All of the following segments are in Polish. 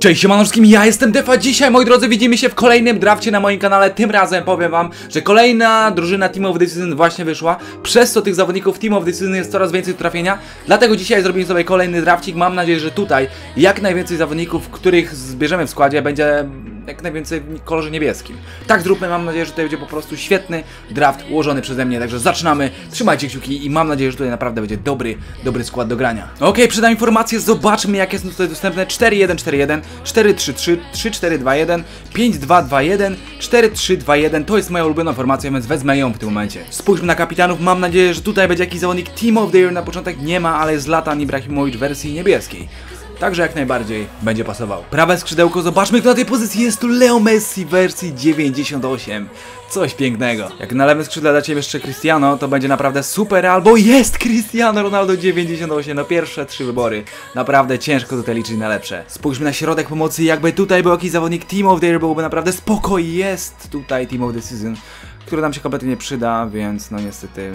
Cześć siemano wszystkim, ja jestem Defa, dzisiaj moi drodzy widzimy się w kolejnym drafcie na moim kanale, tym razem powiem wam, że kolejna drużyna Team of Season właśnie wyszła, przez co tych zawodników Team of Season jest coraz więcej trafienia, dlatego dzisiaj zrobimy sobie kolejny drafcik, mam nadzieję, że tutaj jak najwięcej zawodników, których zbierzemy w składzie będzie jak najwięcej w kolorze niebieskim. Tak zróbmy, mam nadzieję, że tutaj będzie po prostu świetny draft ułożony przeze mnie, także zaczynamy, trzymajcie kciuki i mam nadzieję, że tutaj naprawdę będzie dobry, dobry skład do grania. Okej, przydam informację, zobaczmy jakie są tutaj dostępne 4-1-4-1, 4-3-3, 3-4-2-1, 5-2-2-1, 4-3-2-1, to jest moja ulubiona formacja, więc wezmę ją w tym momencie. Spójrzmy na kapitanów, mam nadzieję, że tutaj będzie jakiś zawodnik Team of the Year na początek, nie ma, ale jest Zlatan Ibrahimowicz w wersji niebieskiej. Także jak najbardziej będzie pasował. Prawe skrzydełko, zobaczmy kto na tej pozycji jest tu Leo Messi wersji 98. Coś pięknego. Jak na lewym skrzydle dacie jeszcze Cristiano, to będzie naprawdę super, albo jest Cristiano Ronaldo 98. No pierwsze trzy wybory. Naprawdę ciężko tutaj liczyć na lepsze. Spójrzmy na środek pomocy, jakby tutaj był jakiś zawodnik Team of the Year, byłoby naprawdę spoko. Jest tutaj Team of the Season który nam się kompletnie nie przyda, więc no niestety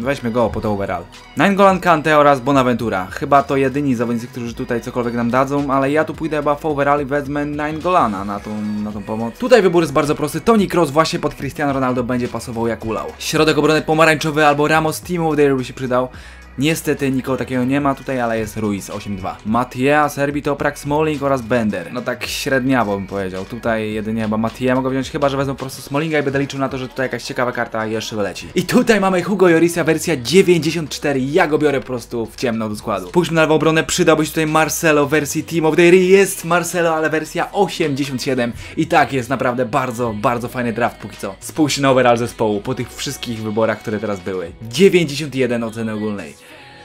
weźmy go po to overall. Nainggolan Kante oraz Bonaventura. Chyba to jedyni zawodnicy, którzy tutaj cokolwiek nam dadzą, ale ja tu pójdę chyba w overall i wezmę Nainggolana na tą, na tą pomoc. Tutaj wybór jest bardzo prosty. Toni Kroos właśnie pod Cristiano Ronaldo będzie pasował jak ulał. Środek obrony pomarańczowy albo Ramos Team of the Year by się przydał. Niestety nikogo takiego nie ma tutaj, ale jest Ruiz 8-2. Mattia, Serbitoprak, Smalling oraz Bender. No tak średniawo bym powiedział. Tutaj jedynie chyba Mattia mogę wziąć, chyba że wezmę po prostu Smallinga i będę liczył na to, że tutaj jakaś ciekawa karta jeszcze wyleci. I tutaj mamy Hugo Jorisa wersja 94. Ja go biorę po prostu w ciemno do składu. Pójdźmy na lewą obronę, przydałby się tutaj Marcelo wersji Team of the Year. Jest Marcelo, ale wersja 87. I tak jest naprawdę bardzo, bardzo fajny draft póki co. Spójrzcie na overall zespołu po tych wszystkich wyborach, które teraz były. 91 oceny ogólnej.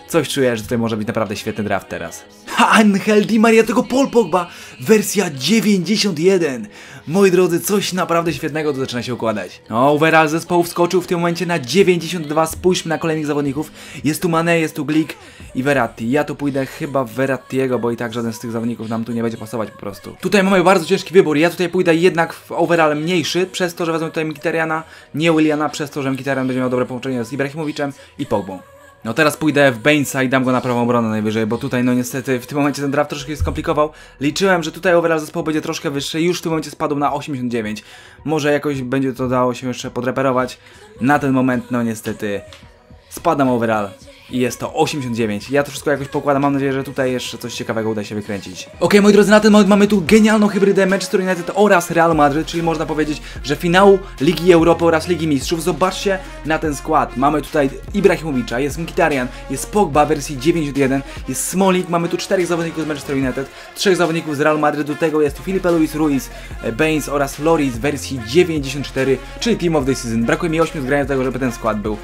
Coś czuję, że tutaj może być naprawdę świetny draft teraz. Angel Di Maria, tego Paul Pogba, wersja 91. Moi drodzy, coś naprawdę świetnego tu zaczyna się układać. No, overall zespołu wskoczył w tym momencie na 92. Spójrzmy na kolejnych zawodników. Jest tu Mane, jest tu Glick i Verratti. Ja tu pójdę chyba w Verrattiego, bo i tak żaden z tych zawodników nam tu nie będzie pasować po prostu. Tutaj mamy bardzo ciężki wybór. Ja tutaj pójdę jednak w overall mniejszy, przez to, że wezmę tutaj Mkhitarjana, nie Williana, przez to, że Mkhitaryan będzie miał dobre połączenie z Ibrahimowiczem i Pogbą. No teraz pójdę w Bainesa i dam go na prawą obronę najwyżej, bo tutaj no niestety w tym momencie ten draft troszkę się skomplikował. Liczyłem, że tutaj overall zespołu będzie troszkę wyższy, już w tym momencie spadł na 89. Może jakoś będzie to dało się jeszcze podreperować. Na ten moment no niestety spadam overall i jest to 89. Ja to wszystko jakoś pokładam, mam nadzieję, że tutaj jeszcze coś ciekawego uda się wykręcić. Ok, moi drodzy, na ten moment mamy tu genialną hybrydę Manchester United oraz Real Madrid, czyli można powiedzieć, że finału Ligi Europy oraz Ligi Mistrzów. Zobaczcie na ten skład. Mamy tutaj Ibrahimowicza, jest Mkhitaryan, jest Pogba wersji 91, jest Smolik, mamy tu czterech zawodników z Manchester United, trzech zawodników z Real Madrid, do tego jest tu Filipe Luis Ruiz, e, Baines oraz Loris wersji 94, czyli Team of the Season. Brakuje mi 8 zgrania do tego, żeby ten skład był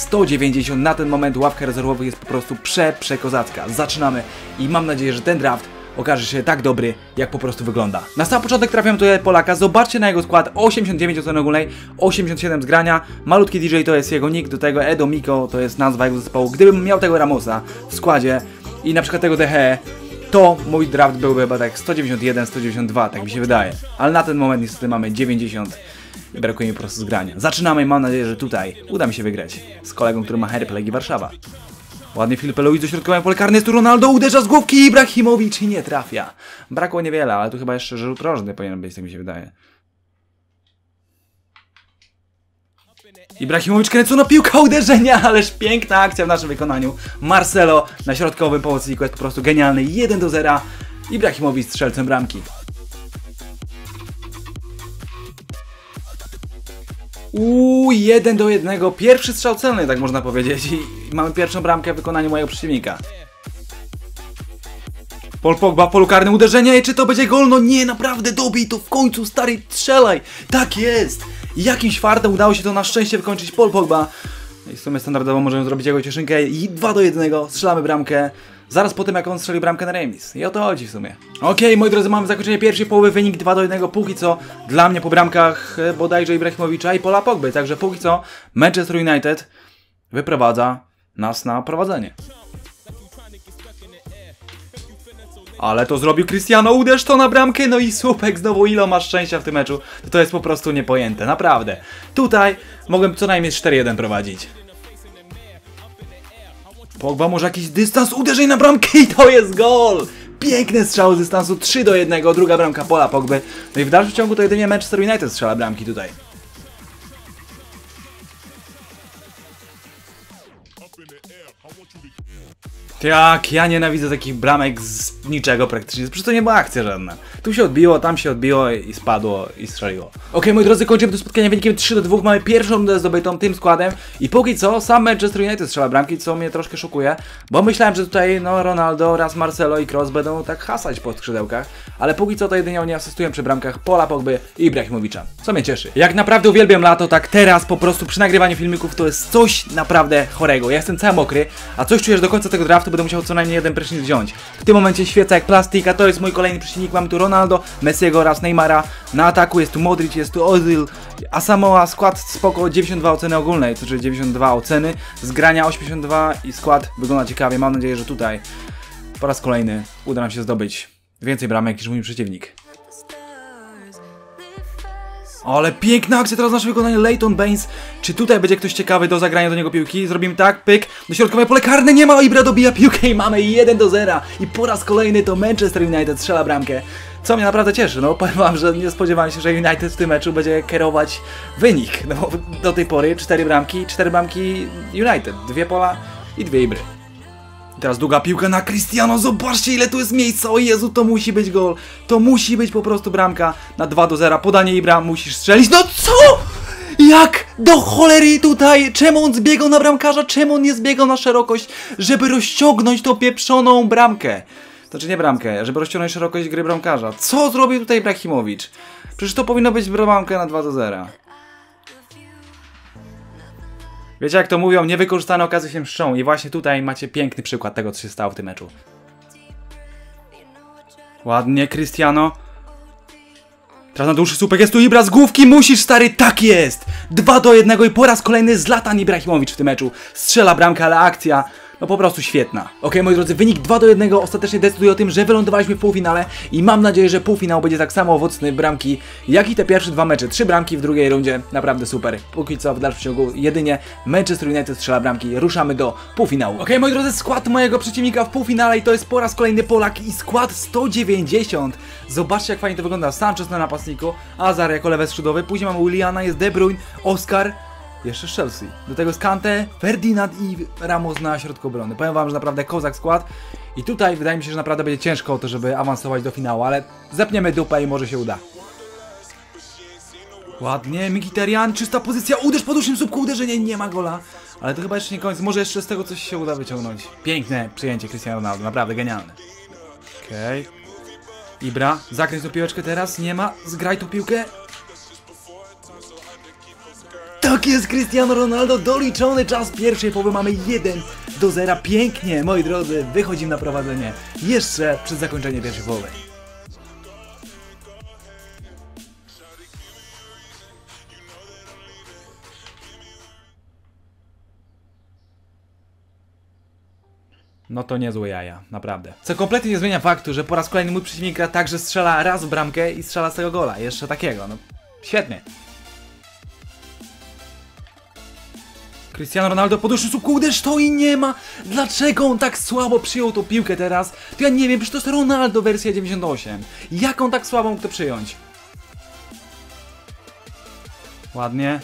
190. Na ten moment ławka rezerwowych jest po prostu prze, przekozacka. Zaczynamy i mam nadzieję, że ten draft okaże się tak dobry, jak po prostu wygląda. Na sam początek trafiam tutaj Polaka, zobaczcie na jego skład, 89 oceny ogólnej, 87 zgrania, malutki DJ to jest jego nick, do tego Edo Miko to jest nazwa jego zespołu. Gdybym miał tego Ramosa w składzie i na przykład tego DHE, to mój draft byłby chyba tak 191, 192, tak mi się wydaje. Ale na ten moment niestety mamy 90 i brakuje mi po prostu zgrania. Zaczynamy i mam nadzieję, że tutaj uda mi się wygrać z kolegą, który ma Harry Legii Warszawa. Ładnie Filipe Luis dośrodkowania pole karne, tu Ronaldo, uderza z główki Ibrahimowicz i nie trafia. Brakło niewiele, ale tu chyba jeszcze rzut rożny powinien być, tak mi się wydaje. Ibrahimowicz kręcona piłka uderzenia, ależ piękna akcja w naszym wykonaniu. Marcelo na środkowym pomocniku jest po prostu genialny, 1 do 0. Ibrahimowicz strzelcem bramki. Uuu, jeden do jednego. Pierwszy strzał celny, tak można powiedzieć. I mamy pierwszą bramkę w wykonaniu mojego przeciwnika. Pol Pogba, polu karne uderzenie i czy to będzie gol? No nie, naprawdę dobij to w końcu, stary, strzelaj! Tak jest! Jakimś fartem udało się to na szczęście wykończyć Pol Pogba. I w sumie standardowo możemy zrobić jego cieszynkę i 2 do 1, strzelamy bramkę. Zaraz po tym, jak on strzelił bramkę na remis. I o to chodzi w sumie. Okej, okay, moi drodzy, mamy zakończenie pierwszej połowy, wynik 2 do 1, póki co dla mnie po bramkach e, bodajże Ibrahimowicza i Pola Pogby. Także póki co Manchester United wyprowadza nas na prowadzenie. Ale to zrobił Cristiano, uderz to na bramkę, no i słupek znowu ilo ma szczęścia w tym meczu. To jest po prostu niepojęte, naprawdę. Tutaj mogłem co najmniej 4-1 prowadzić. Pogba może jakiś dystans, uderzeń na bramkę i to jest gol! piękne strzały z dystansu 3 do 1, druga bramka Pola Pogby. No i w dalszym ciągu to jedynie Manchester United strzela bramki tutaj. Jak ja nienawidzę takich bramek z niczego praktycznie. Przecież to nie była akcja żadna. Tu się odbiło, tam się odbiło i spadło i strzeliło. Ok, moi drodzy, kończymy to spotkanie wynikiem 3 do 2. Mamy pierwszą rundę zdobytą tym składem i póki co sam Manchester United strzela bramki, co mnie troszkę szokuje, bo myślałem, że tutaj no Ronaldo oraz Marcelo i Kroos będą tak hasać po skrzydełkach, ale póki co to jedynie oni asystują przy bramkach Pola Pogby i Ibrahimowicza, co mnie cieszy. Jak naprawdę uwielbiam lato, tak teraz po prostu przy nagrywaniu filmików to jest coś naprawdę chorego. Ja jestem cały mokry, a coś czujesz do końca tego draftu, będę musiał co najmniej jeden prysznic wziąć. W tym momencie świeca jak plastika, to jest mój kolejny przeciwnik, mamy tu Ronaldo, Messiego oraz Neymara. Na ataku jest tu Modric, jest tu Ozil, a Samoa skład spoko, 92 oceny ogólnej, to znaczy 92 oceny, z grania 82 i skład wygląda ciekawie. Mam nadzieję, że tutaj po raz kolejny uda nam się zdobyć więcej bramek niż mój przeciwnik. Ale piękna akcja teraz nasze wykonanie Leighton Baines. Czy tutaj będzie ktoś ciekawy do zagrania do niego piłki? Zrobimy tak, pyk, do środkowej pole karne nie ma, Ibra dobija piłkę i mamy 1 do 0. I po raz kolejny to Manchester United strzela bramkę. Co mnie naprawdę cieszy, no powiem wam, że nie spodziewałem się, że United w tym meczu będzie kierować wynik. No bo do tej pory 4 bramki, 4 bramki United, dwie pola i dwie Ibry. Teraz długa piłka na Cristiano, zobaczcie ile tu jest miejsca, o Jezu, to musi być gol, to musi być po prostu bramka na 2 do 0, podanie Ibra, musisz strzelić, no co? Jak do cholery tutaj, czemu on zbiegał na bramkarza, czemu on nie zbiegał na szerokość, żeby rozciągnąć tą pieprzoną bramkę? Znaczy nie bramkę, żeby rozciągnąć szerokość gry bramkarza. Co zrobił tutaj Ibrahimowicz? Przecież to powinno być bramka na 2 do 0. Wiecie jak to mówią, niewykorzystane okazje się mszczą i właśnie tutaj macie piękny przykład tego, co się stało w tym meczu. Ładnie, Cristiano. Teraz na dłuższy słupek jest tu Ibra z główki, musisz stary, tak jest! 2 do 1 i po raz kolejny Zlatan Ibrahimowicz w tym meczu. Strzela bramkę, ale akcja no po prostu świetna. Ok, moi drodzy, wynik 2 do 1 ostatecznie decyduje o tym, że wylądowaliśmy w półfinale i mam nadzieję, że półfinał będzie tak samo owocny bramki, jak i te pierwsze dwa mecze. Trzy bramki w drugiej rundzie, naprawdę super. Póki co w dalszym ciągu jedynie Manchester United strzela bramki, ruszamy do półfinału. Ok, moi drodzy, skład mojego przeciwnika w półfinale i to jest po raz kolejny Polak i skład 190. Zobaczcie jak fajnie to wygląda. Sanchez na napastniku, Azar jako lewy skrzydłowy, później mamy Williana, jest De Bruyne, Oscar, jeszcze Chelsea. Do tego jest Kante, Ferdinand i Ramos na środku obrony. Powiem wam, że naprawdę kozak skład. I tutaj wydaje mi się, że naprawdę będzie ciężko o to, żeby awansować do finału, ale zepniemy dupę i może się uda. Ładnie, Mkhitaryan, czysta pozycja, uderz po dłuższym słupku, uderzenie, nie ma gola. Ale to chyba jeszcze nie koniec, może jeszcze z tego coś się uda wyciągnąć. Piękne przyjęcie Cristiano Ronaldo, naprawdę genialne. Okej. Okay. Ibra, zakręć tą piłeczkę teraz, nie ma, zgraj tą piłkę, tak jest, Cristiano Ronaldo doliczony czas pierwszej połowy. Mamy 1 do 0. Pięknie, moi drodzy, wychodzimy na prowadzenie jeszcze przed zakończeniem pierwszej połowy. No to niezłe jaja, naprawdę. Co kompletnie nie zmienia faktu, że po raz kolejny mój przeciwnik gra tak, że strzela raz w bramkę i strzela z tego gola. Jeszcze takiego, no świetnie. Cristiano Ronaldo podróży słupku, uderz to i nie ma! Dlaczego on tak słabo przyjął tą piłkę teraz? To ja nie wiem, przecież to jest Ronaldo wersja 98. Jak on tak słabo mógł to przyjąć? Ładnie.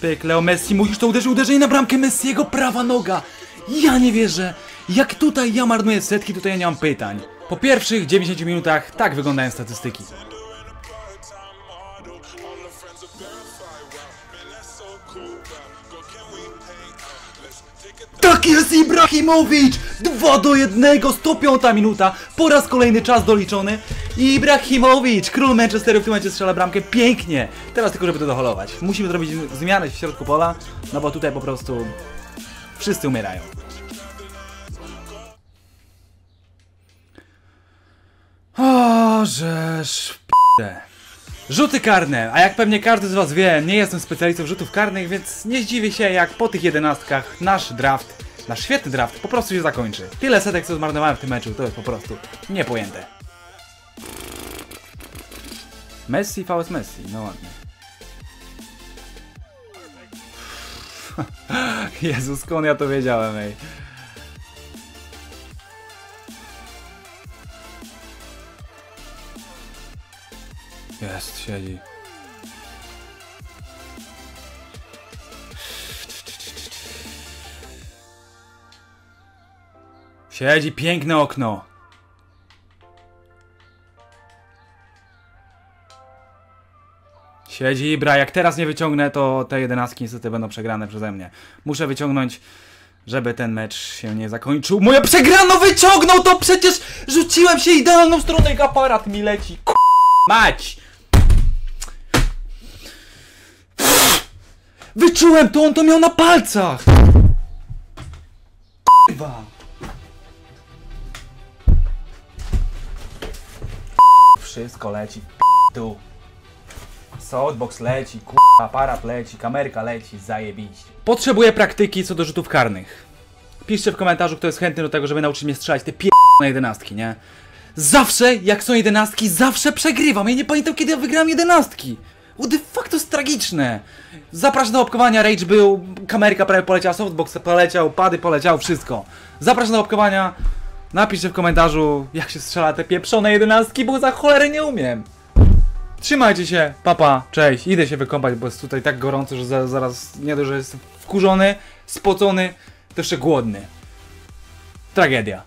Pyk, Leo Messi, musisz to uderzyć, uderzenie na bramkę Messiego, prawa noga! Ja nie wierzę! Jak tutaj ja marnuję setki, tutaj ja nie mam pytań. Po pierwszych 90 minutach tak wyglądają statystyki. Tak jest Ibrahimowicz! 2 do 1, 105 minuta, po raz kolejny czas doliczony. Ibrahimowicz, król Manchesteru w tym momencie strzela bramkę, pięknie! Teraz tylko żeby to doholować. Musimy zrobić zmianę w środku pola, no bo tutaj po prostu wszyscy umierają. O, żeż p***e. Rzuty karne, a jak pewnie każdy z was wie, nie jestem specjalistą rzutów karnych, więc nie zdziwię się jak po tych jedenastkach nasz draft, nasz świetny draft po prostu się zakończy. Tyle setek co zmarnowałem w tym meczu, to jest po prostu niepojęte. Messi, VS Messi, no ładnie. Jezus, skąd ja to wiedziałem, ej. Jest, siedzi. Siedzi, piękne okno. Siedzi Ibra, jak teraz nie wyciągnę, to te jedenastki niestety będą przegrane przeze mnie. Muszę wyciągnąć, żeby ten mecz się nie zakończył. Moja przegrano wyciągnął to przecież! Rzuciłem się idealną stronę jak aparat mi leci. K mać! Wyczułem to, on to miał na palcach! Kurwa! Wszystko leci w tu. Softbox leci, kurwa, aparat leci, kamerka leci, zajebiście. Potrzebuję praktyki co do rzutów karnych. Piszcie w komentarzu, kto jest chętny do tego, żeby nauczyć mnie strzelać te pie... na jedenastki, nie? Zawsze, jak są jedenastki, zawsze przegrywam. Ja nie pamiętam, kiedy ja wygrałem jedenastki. What the fuck, to jest tragiczne. Zapraszam do łapkowania, Rage był, kamerka prawie poleciała, softbox poleciał, pady poleciał, wszystko. Zapraszam do łapkowania. Napiszcie w komentarzu, jak się strzela te pieprzone jedenastki, bo za cholerę nie umiem. Trzymajcie się, papa, cześć. Idę się wykąpać, bo jest tutaj tak gorąco, że za, zaraz nie dość, że jestem wkurzony, spocony, to jeszcze głodny. Tragedia.